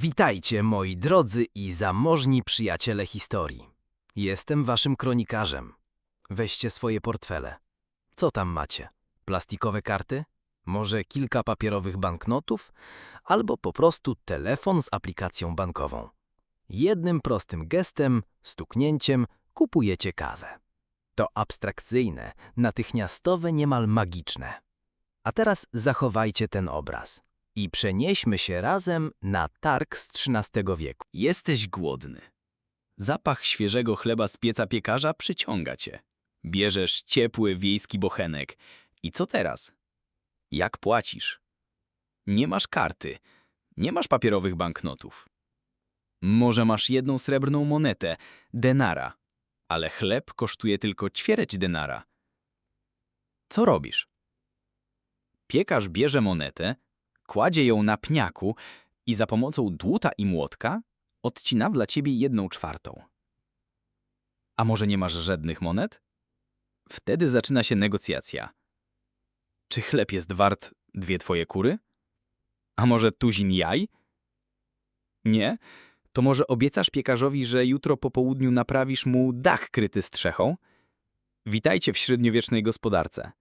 Witajcie, moi drodzy i zamożni przyjaciele historii. Jestem waszym kronikarzem. Weźcie swoje portfele. Co tam macie? Plastikowe karty? Może kilka papierowych banknotów? Albo po prostu telefon z aplikacją bankową. Jednym prostym gestem, stuknięciem kupujecie kawę. To abstrakcyjne, natychmiastowe, niemal magiczne. A teraz zachowajcie ten obraz i przenieśmy się razem na targ z XIII wieku. Jesteś głodny. Zapach świeżego chleba z pieca piekarza przyciąga cię. Bierzesz ciepły wiejski bochenek. I co teraz? Jak płacisz? Nie masz karty. Nie masz papierowych banknotów. Może masz jedną srebrną monetę, denara, ale chleb kosztuje tylko ćwierć denara. Co robisz? Piekarz bierze monetę, kładzie ją na pniaku i za pomocą dłuta i młotka odcina dla ciebie jedną czwartą. A może nie masz żadnych monet? Wtedy zaczyna się negocjacja. Czy chleb jest wart dwie twoje kury? A może tuzin jaj? Nie? To może obiecasz piekarzowi, że jutro po południu naprawisz mu dach kryty strzechą? Witajcie w średniowiecznej gospodarce.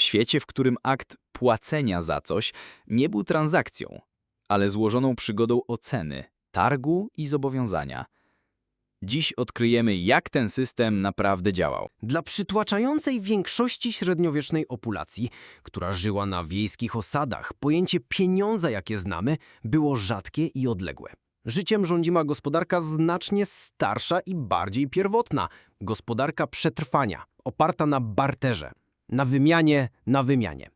W świecie, w którym akt płacenia za coś nie był transakcją, ale złożoną przygodą oceny, targu i zobowiązania. Dziś odkryjemy, jak ten system naprawdę działał. Dla przytłaczającej większości średniowiecznej populacji, która żyła na wiejskich osadach, pojęcie pieniądza, jakie znamy, było rzadkie i odległe. Życiem rządziła gospodarka znacznie starsza i bardziej pierwotna. Gospodarka przetrwania, oparta na barterze, na wymianie, na wymianie.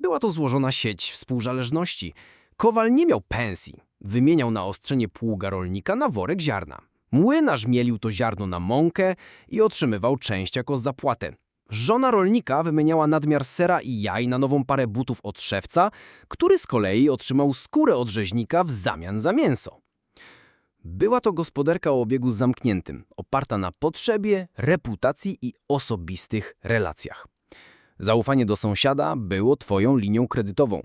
Była to złożona sieć współzależności. Kowal nie miał pensji. Wymieniał na ostrzenie pługa rolnika na worek ziarna. Młynarz mielił to ziarno na mąkę i otrzymywał część jako zapłatę. Żona rolnika wymieniała nadmiar sera i jaj na nową parę butów od szewca, który z kolei otrzymał skórę od rzeźnika w zamian za mięso. Była to gospodarka o obiegu zamkniętym, oparta na potrzebie, reputacji i osobistych relacjach. Zaufanie do sąsiada było twoją linią kredytową.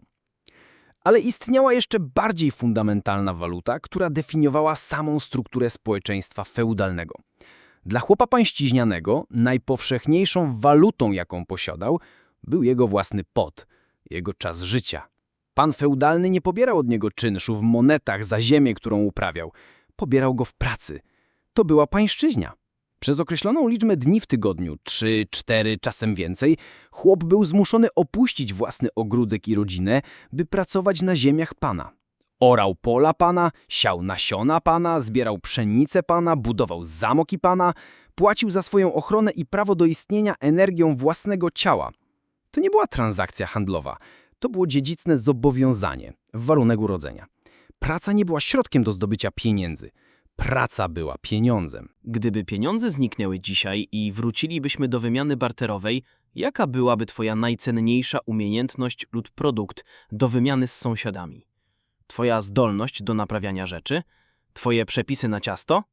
Ale istniała jeszcze bardziej fundamentalna waluta, która definiowała samą strukturę społeczeństwa feudalnego. Dla chłopa pańściźnianego najpowszechniejszą walutą, jaką posiadał, był jego własny pot, jego czas życia. Pan feudalny nie pobierał od niego czynszu w monetach za ziemię, którą uprawiał. Pobierał go w pracy. To była pańszczyźnia. Przez określoną liczbę dni w tygodniu, trzy, cztery, czasem więcej, chłop był zmuszony opuścić własny ogródek i rodzinę, by pracować na ziemiach pana. Orał pola pana, siał nasiona pana, zbierał pszenicę pana, budował zamoki pana, płacił za swoją ochronę i prawo do istnienia energią własnego ciała. To nie była transakcja handlowa, to było dziedzicne zobowiązanie, warunek urodzenia. Praca nie była środkiem do zdobycia pieniędzy. Praca była pieniądzem. Gdyby pieniądze zniknęły dzisiaj i wrócilibyśmy do wymiany barterowej, jaka byłaby Twoja najcenniejsza umiejętność lub produkt do wymiany z sąsiadami? Twoja zdolność do naprawiania rzeczy? Twoje przepisy na ciasto?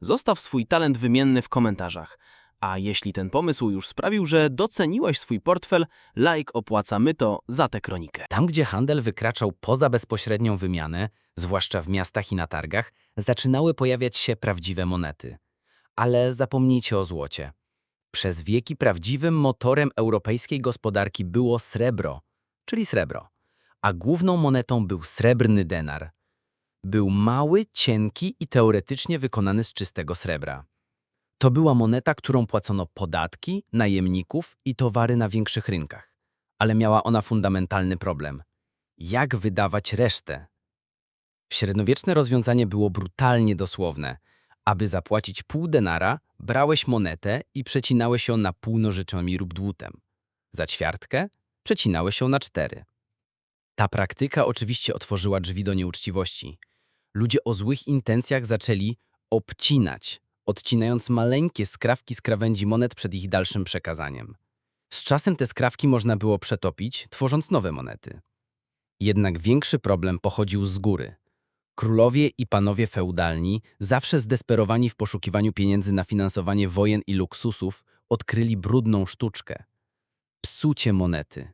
Zostaw swój talent wymienny w komentarzach. A jeśli ten pomysł już sprawił, że doceniłeś swój portfel, like opłacamy to za tę kronikę. Tam, gdzie handel wykraczał poza bezpośrednią wymianę, zwłaszcza w miastach i na targach, zaczynały pojawiać się prawdziwe monety. Ale zapomnijcie o złocie. Przez wieki prawdziwym motorem europejskiej gospodarki było srebro, czyli srebro, a główną monetą był srebrny denar. Był mały, cienki i teoretycznie wykonany z czystego srebra. To była moneta, którą płacono podatki, najemników i towary na większych rynkach. Ale miała ona fundamentalny problem. Jak wydawać resztę? Średniowieczne rozwiązanie było brutalnie dosłowne. Aby zapłacić pół denara, brałeś monetę i przecinałeś ją na pół nożyczami lub dłutem. Za ćwiartkę przecinałeś ją na cztery. Ta praktyka oczywiście otworzyła drzwi do nieuczciwości. Ludzie o złych intencjach zaczęli obcinać, odcinając maleńkie skrawki z krawędzi monet przed ich dalszym przekazaniem. Z czasem te skrawki można było przetopić, tworząc nowe monety. Jednak większy problem pochodził z góry. Królowie i panowie feudalni, zawsze zdesperowani w poszukiwaniu pieniędzy na finansowanie wojen i luksusów, odkryli brudną sztuczkę – psucie monety.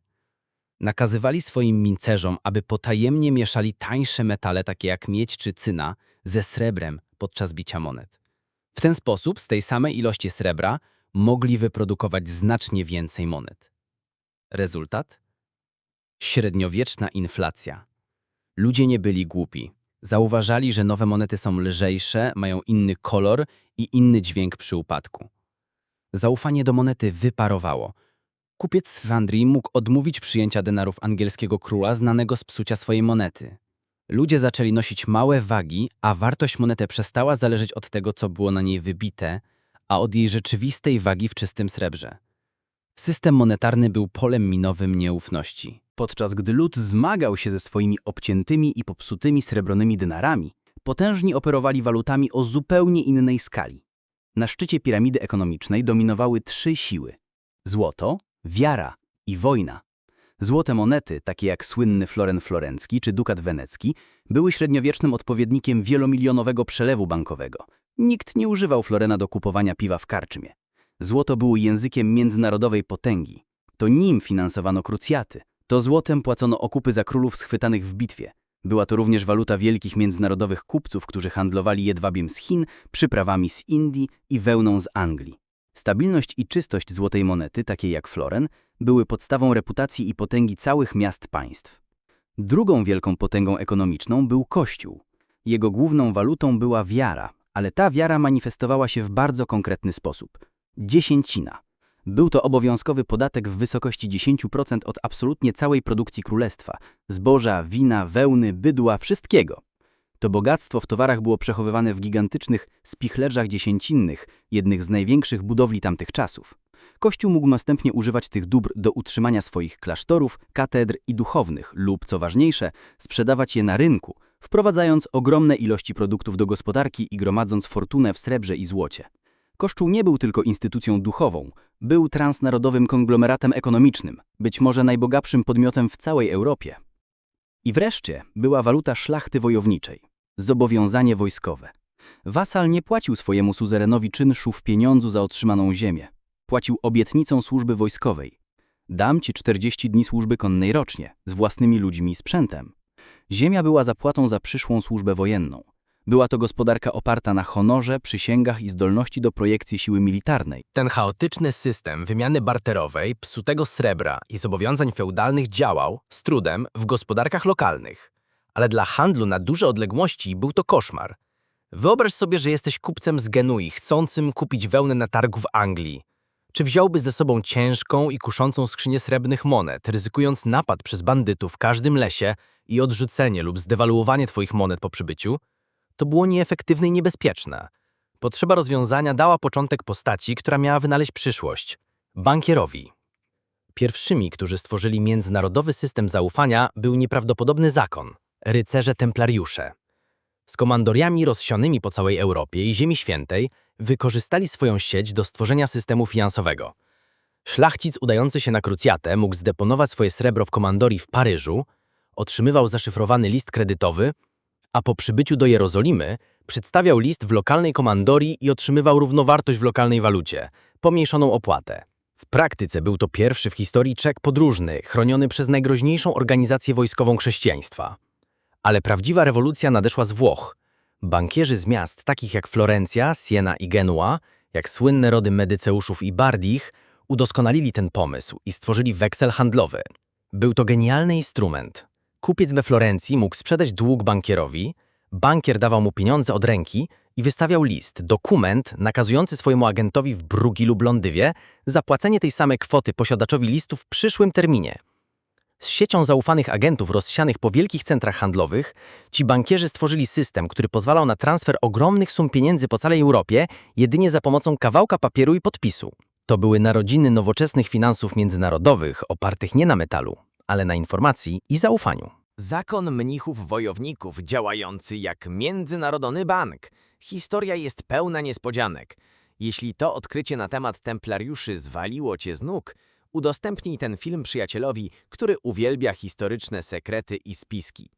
Nakazywali swoim mincerzom, aby potajemnie mieszali tańsze metale takie jak miedź czy cyna ze srebrem podczas bicia monet. W ten sposób z tej samej ilości srebra mogli wyprodukować znacznie więcej monet. Rezultat? Średniowieczna inflacja. Ludzie nie byli głupi. Zauważali, że nowe monety są lżejsze, mają inny kolor i inny dźwięk przy upadku. Zaufanie do monety wyparowało. Kupiec Andrii mógł odmówić przyjęcia denarów angielskiego króla znanego z psucia swojej monety. Ludzie zaczęli nosić małe wagi, a wartość monety przestała zależeć od tego, co było na niej wybite, a od jej rzeczywistej wagi w czystym srebrze. System monetarny był polem minowym nieufności. Podczas gdy lud zmagał się ze swoimi obciętymi i popsutymi srebrnymi denarami, potężni operowali walutami o zupełnie innej skali. Na szczycie piramidy ekonomicznej dominowały trzy siły: złoto, wiara i wojna. Złote monety, takie jak słynny floren florencki czy dukat wenecki, były średniowiecznym odpowiednikiem wielomilionowego przelewu bankowego. Nikt nie używał florena do kupowania piwa w karczmie. Złoto było językiem międzynarodowej potęgi. To nim finansowano krucjaty. To złotem płacono okupy za królów schwytanych w bitwie. Była to również waluta wielkich międzynarodowych kupców, którzy handlowali jedwabiem z Chin, przyprawami z Indii i wełną z Anglii. Stabilność i czystość złotej monety, takiej jak floren, były podstawą reputacji i potęgi całych miast państw. Drugą wielką potęgą ekonomiczną był Kościół. Jego główną walutą była wiara, ale ta wiara manifestowała się w bardzo konkretny sposób. Dziesięcina. Był to obowiązkowy podatek w wysokości 10% od absolutnie całej produkcji królestwa zboża, wina, wełny, bydła, wszystkiego. To bogactwo w towarach było przechowywane w gigantycznych spichlerzach dziesięcinnych, jednych z największych budowli tamtych czasów. Kościół mógł następnie używać tych dóbr do utrzymania swoich klasztorów, katedr i duchownych lub, co ważniejsze, sprzedawać je na rynku, wprowadzając ogromne ilości produktów do gospodarki i gromadząc fortunę w srebrze i złocie. Kościół nie był tylko instytucją duchową, był transnarodowym konglomeratem ekonomicznym, być może najbogatszym podmiotem w całej Europie. I wreszcie była waluta szlachty wojowniczej zobowiązanie wojskowe. Wasal nie płacił swojemu suzerenowi czynszu w pieniądzu za otrzymaną ziemię. Płacił obietnicą służby wojskowej. Dam ci 40 dni służby konnej rocznie, z własnymi ludźmi i sprzętem. Ziemia była zapłatą za przyszłą służbę wojenną. Była to gospodarka oparta na honorze, przysięgach i zdolności do projekcji siły militarnej. Ten chaotyczny system wymiany barterowej, psutego srebra i zobowiązań feudalnych działał, z trudem, w gospodarkach lokalnych. Ale dla handlu na duże odległości był to koszmar. Wyobraź sobie, że jesteś kupcem z Genui, chcącym kupić wełnę na targu w Anglii. Czy wziąłbyś ze sobą ciężką i kuszącą skrzynię srebrnych monet, ryzykując napad przez bandytów w każdym lesie i odrzucenie lub zdewaluowanie twoich monet po przybyciu? To było nieefektywne i niebezpieczne. Potrzeba rozwiązania dała początek postaci, która miała wynaleźć przyszłość bankierowi. Pierwszymi, którzy stworzyli międzynarodowy system zaufania, był nieprawdopodobny zakon rycerze templariusze. Z komandoriami rozsianymi po całej Europie i Ziemi Świętej wykorzystali swoją sieć do stworzenia systemu finansowego. Szlachcic udający się na krucjatę mógł zdeponować swoje srebro w komandorii w Paryżu, otrzymywał zaszyfrowany list kredytowy, a po przybyciu do Jerozolimy przedstawiał list w lokalnej komandorii i otrzymywał równowartość w lokalnej walucie, pomniejszoną opłatę. W praktyce był to pierwszy w historii czek podróżny, chroniony przez najgroźniejszą organizację wojskową chrześcijaństwa. Ale prawdziwa rewolucja nadeszła z Włoch. Bankierzy z miast takich jak Florencja, Siena i Genua, jak słynne rody Medyceuszów i Bardich, udoskonalili ten pomysł i stworzyli weksel handlowy. Był to genialny instrument. Kupiec we Florencji mógł sprzedać dług bankierowi, bankier dawał mu pieniądze od ręki i wystawiał list, dokument nakazujący swojemu agentowi w Brugi lub Londywie zapłacenie tej samej kwoty posiadaczowi listu w przyszłym terminie. Z siecią zaufanych agentów rozsianych po wielkich centrach handlowych, ci bankierzy stworzyli system, który pozwalał na transfer ogromnych sum pieniędzy po całej Europie jedynie za pomocą kawałka papieru i podpisu. To były narodziny nowoczesnych finansów międzynarodowych, opartych nie na metalu, ale na informacji i zaufaniu. Zakon mnichów wojowników działający jak międzynarodowy bank. Historia jest pełna niespodzianek. Jeśli to odkrycie na temat templariuszy zwaliło cię z nóg, udostępnij ten film przyjacielowi, który uwielbia historyczne sekrety i spiski.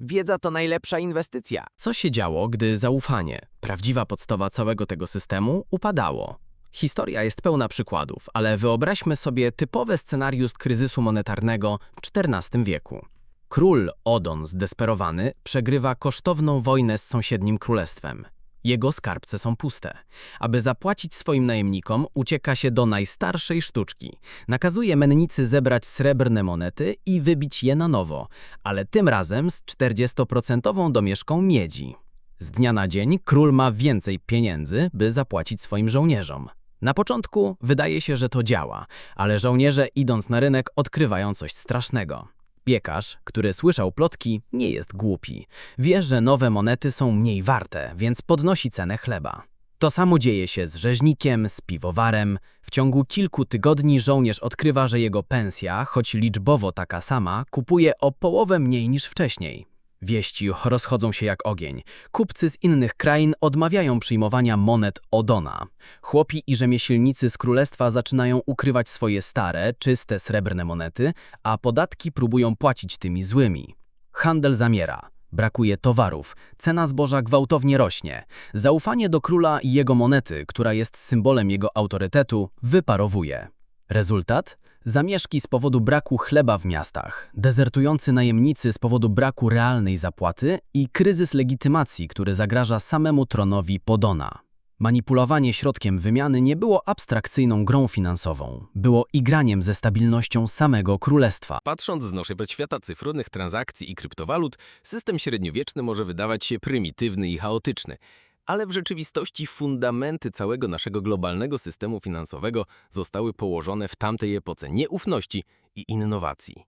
Wiedza to najlepsza inwestycja. Co się działo, gdy zaufanie, prawdziwa podstawa całego tego systemu, upadało? Historia jest pełna przykładów, ale wyobraźmy sobie typowy scenariusz kryzysu monetarnego w XIV wieku. Król Odon zdesperowany przegrywa kosztowną wojnę z sąsiednim królestwem. Jego skarbce są puste. Aby zapłacić swoim najemnikom, ucieka się do najstarszej sztuczki. Nakazuje mennicy zebrać srebrne monety i wybić je na nowo, ale tym razem z 40% domieszką miedzi. Z dnia na dzień król ma więcej pieniędzy, by zapłacić swoim żołnierzom. Na początku wydaje się, że to działa, ale żołnierze idąc na rynek odkrywają coś strasznego. Piekarz, który słyszał plotki, nie jest głupi. Wie, że nowe monety są mniej warte, więc podnosi cenę chleba. To samo dzieje się z rzeźnikiem, z piwowarem. W ciągu kilku tygodni żołnierz odkrywa, że jego pensja, choć liczbowo taka sama, kupuje o połowę mniej niż wcześniej. Wieści rozchodzą się jak ogień. Kupcy z innych krain odmawiają przyjmowania monet Odona. Chłopi i rzemieślnicy z królestwa zaczynają ukrywać swoje stare, czyste srebrne monety, a podatki próbują płacić tymi złymi. Handel zamiera. Brakuje towarów, cena zboża gwałtownie rośnie. Zaufanie do króla i jego monety, która jest symbolem jego autorytetu, wyparowuje. Rezultat? Zamieszki z powodu braku chleba w miastach, dezertujący najemnicy z powodu braku realnej zapłaty i kryzys legitymacji, który zagraża samemu tronowi Podona. Manipulowanie środkiem wymiany nie było abstrakcyjną grą finansową, było igraniem ze stabilnością samego królestwa. Patrząc z naszego świata cyfrowych transakcji i kryptowalut, system średniowieczny może wydawać się prymitywny i chaotyczny, ale w rzeczywistości fundamenty całego naszego globalnego systemu finansowego zostały położone w tamtej epoce nieufności i innowacji.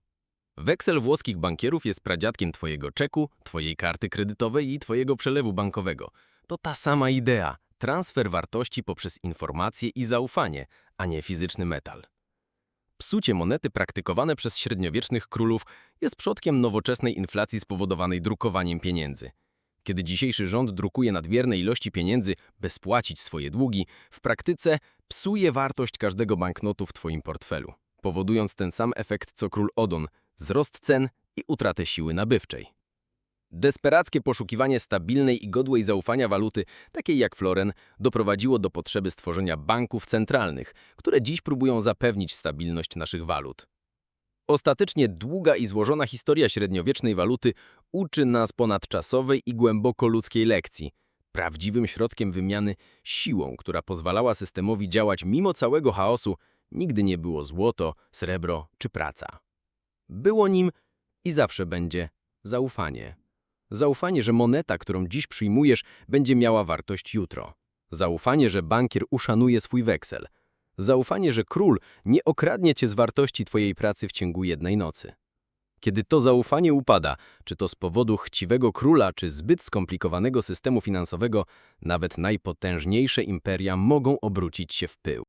Weksel włoskich bankierów jest pradziadkiem twojego czeku, twojej karty kredytowej i twojego przelewu bankowego. To ta sama idea, transfer wartości poprzez informacje i zaufanie, a nie fizyczny metal. Psucie monety praktykowane przez średniowiecznych królów jest przodkiem nowoczesnej inflacji spowodowanej drukowaniem pieniędzy. Kiedy dzisiejszy rząd drukuje nadmierne ilości pieniędzy, by spłacić swoje długi, w praktyce psuje wartość każdego banknotu w twoim portfelu, powodując ten sam efekt co król Odon – wzrost cen i utratę siły nabywczej. Desperackie poszukiwanie stabilnej i godłej zaufania waluty, takiej jak floren, doprowadziło do potrzeby stworzenia banków centralnych, które dziś próbują zapewnić stabilność naszych walut. Ostatecznie długa i złożona historia średniowiecznej waluty uczy nas ponadczasowej i głęboko ludzkiej lekcji. Prawdziwym środkiem wymiany, siłą, która pozwalała systemowi działać mimo całego chaosu, nigdy nie było złoto, srebro czy praca. Było nim i zawsze będzie zaufanie. Zaufanie, że moneta, którą dziś przyjmujesz, będzie miała wartość jutro. Zaufanie, że bankier uszanuje swój weksel. Zaufanie, że król nie okradnie cię z wartości twojej pracy w ciągu jednej nocy. Kiedy to zaufanie upada, czy to z powodu chciwego króla, czy zbyt skomplikowanego systemu finansowego, nawet najpotężniejsze imperia mogą obrócić się w pył.